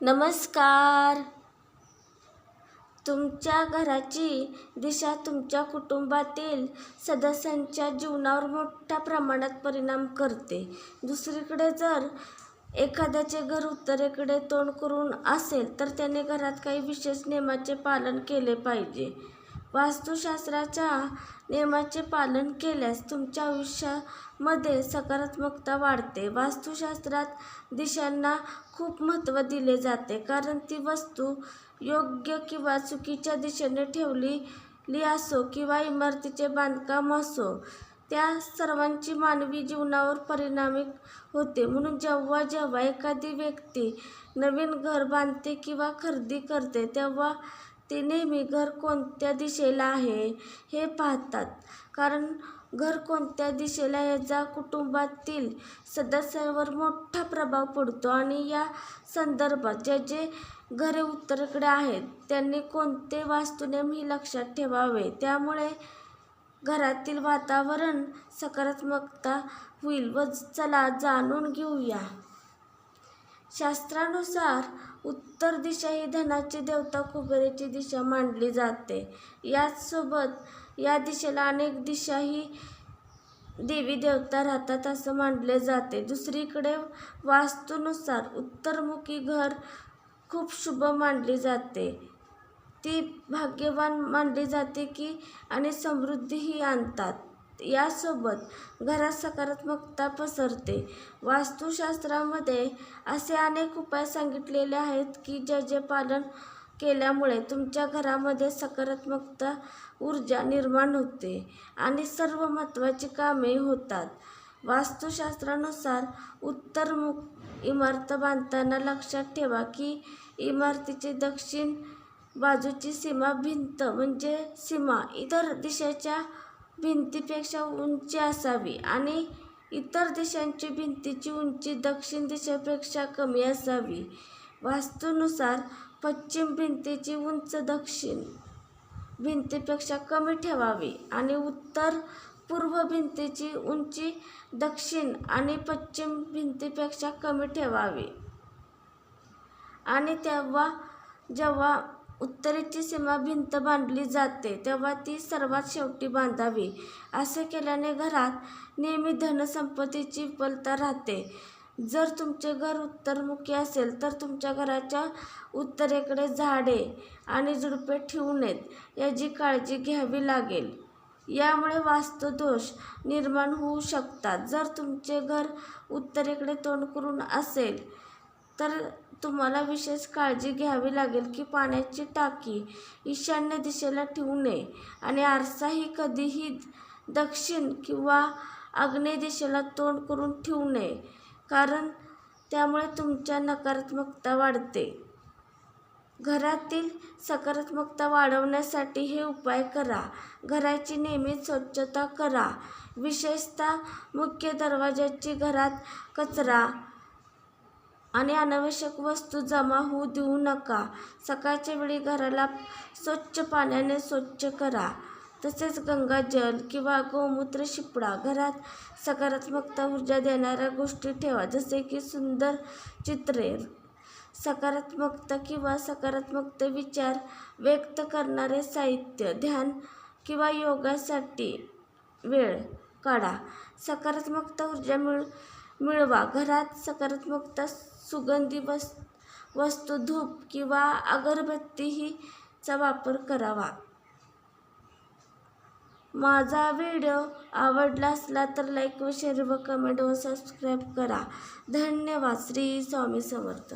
नमस्कार. तुमच्या घराची दिशा तुमच्या कुटुंबातील सदस्यांच्या जीवनावर मोठ्या प्रमाणात परिणाम करते. दुसरीकडे जर एखाद्याचे घर उत्तरेकडे तोंड करून असेल तर त्याने घरात काही विशेष नियमाचे पालन केले पाहिजे. वास्तुशास्त्राच्या नियमाचे पालन केल्यास तुमच्या आयुष्यामध्ये सकारात्मकता वाढते. वास्तुशास्त्रात दिशांना खूप महत्त्व दिले जाते कारण ती वस्तू योग्य किंवा चुकीच्या दिशेने ठेवलेली असो किंवा इमारतीचे बांधकाम असो त्या सर्वांची मानवी जीवनावर परिणामी होते. म्हणून जेव्हा जेव्हा एखादी व्यक्ती नवीन घर बांधते किंवा खरेदी करते तेव्हा ते नेहमी घर कोणत्या दिशेला आहे हे पाहतात. कारण घर कोणत्या दिशेला याचा कुटुंबातील सदस्यांवर मोठा प्रभाव पडतो आणि या संदर्भात जे जे घरे उत्तरेकडे आहेत त्यांनी कोणते वास्तुनियम ही लक्षात ठेवावे? त्यामुळे घरातील वातावरण सकारात्मकता होईल व चला जाणून घेऊया. शास्त्रानुसार उत्तर दिशा ही धनाची देवता कुबेराची दिशा मानली जाते. याचसोबत या दिशेला अनेक दिशाही देवी देवता राहतात असं मानले जाते. दुसरीकडे वास्तूनुसार उत्तरमुखी घर खूप शुभ मानली जाते. ती भाग्यवान मानली जाते की आणि समृद्धीही आणतात. यासोबत घरात सकारात्मकता पसरते. वास्तुशास्त्रामध्ये असे अनेक उपाय सांगितलेले आहेत की ज्याचे पालन केल्यामुळे तुमच्या घरामध्ये सकारात्मकता ऊर्जा निर्माण होते आणि सर्व महत्त्वाची कामे होतात. वास्तुशास्त्रानुसार उत्तरमुख इमारत बांधताना लक्षात ठेवा की इमारतीची दक्षिण बाजूची सीमा भिंत म्हणजे सीमा. इतर दिशेच्या भिंतीपेक्षा उंची असावी आणि इतर देशांची भिंतीची उंची दक्षिण दिशेपेक्षा कमी असावी. वास्तूनुसार पश्चिम भिंतीची उंच दक्षिण भिंतीपेक्षा कमी ठेवावी आणि उत्तर पूर्व भिंतीची उंची दक्षिण आणि पश्चिम भिंतीपेक्षा कमी ठेवावी. आणि तेव्हा जेव्हा उत्तरेची सीमा भिंत बांधली जाते तेव्हा ती सर्वात शेवटी बांधावी. असे केल्याने घरात नेहमी धनसंपत्तीची विपुलता राहते. जर तुमचे घर उत्तरमुखी असेल तर तुमच्या घराच्या उत्तरेकडे झाडे आणि झुडपे ठेवू नयेत याची काळजी घ्यावी लागेल. यामुळे वास्तुदोष निर्माण होऊ शकतात. जर तुमचे घर उत्तरेकडे तोंड करून असेल तर तुम्हाला विशेष काळजी घ्यावी लागेल की पाण्याची टाकी ईशान्य दिशेला ठेवू नये. आणि आरसाही कधीही दक्षिण किंवा आग्नेय दिशेला तोंड करून ठेवू नये कारण त्यामुळे तुमच्या नकारात्मकता वाढते. घरातील सकारात्मकता वाढवण्यासाठी हे उपाय करा. घराची नेहमी स्वच्छता करा. विशेषतः मुख्य दरवाजाची घरात कचरा आणि अनावश्यक वस्तू जमा होऊ देऊ नका. सकाळच्या वेळी घराला स्वच्छ पाण्याने स्वच्छ करा. तसेच गंगाजल किंवा गोमूत्र शिपडा. घरात सकारात्मकता ऊर्जा देणाऱ्या गोष्टी ठेवा. जसे की सुंदर चित्रे. सकारात्मकता किंवा सकारात्मकता विचार व्यक्त करणारे साहित्य ध्यान किंवा योगासाठी वेळ काढा. सकारात्मकता ऊर्जा मिळ मिळवा. घरात सकारात्मकता सुगंधी वस् वस्तू धूप किंवा अगरबत्तीहीचा वापर करावा. माझा व्हिडिओ आवडला असला तर लाईक व शेअर व कमेंट व सबस्क्राईब करा. धन्यवाद. श्री स्वामी समर्थ.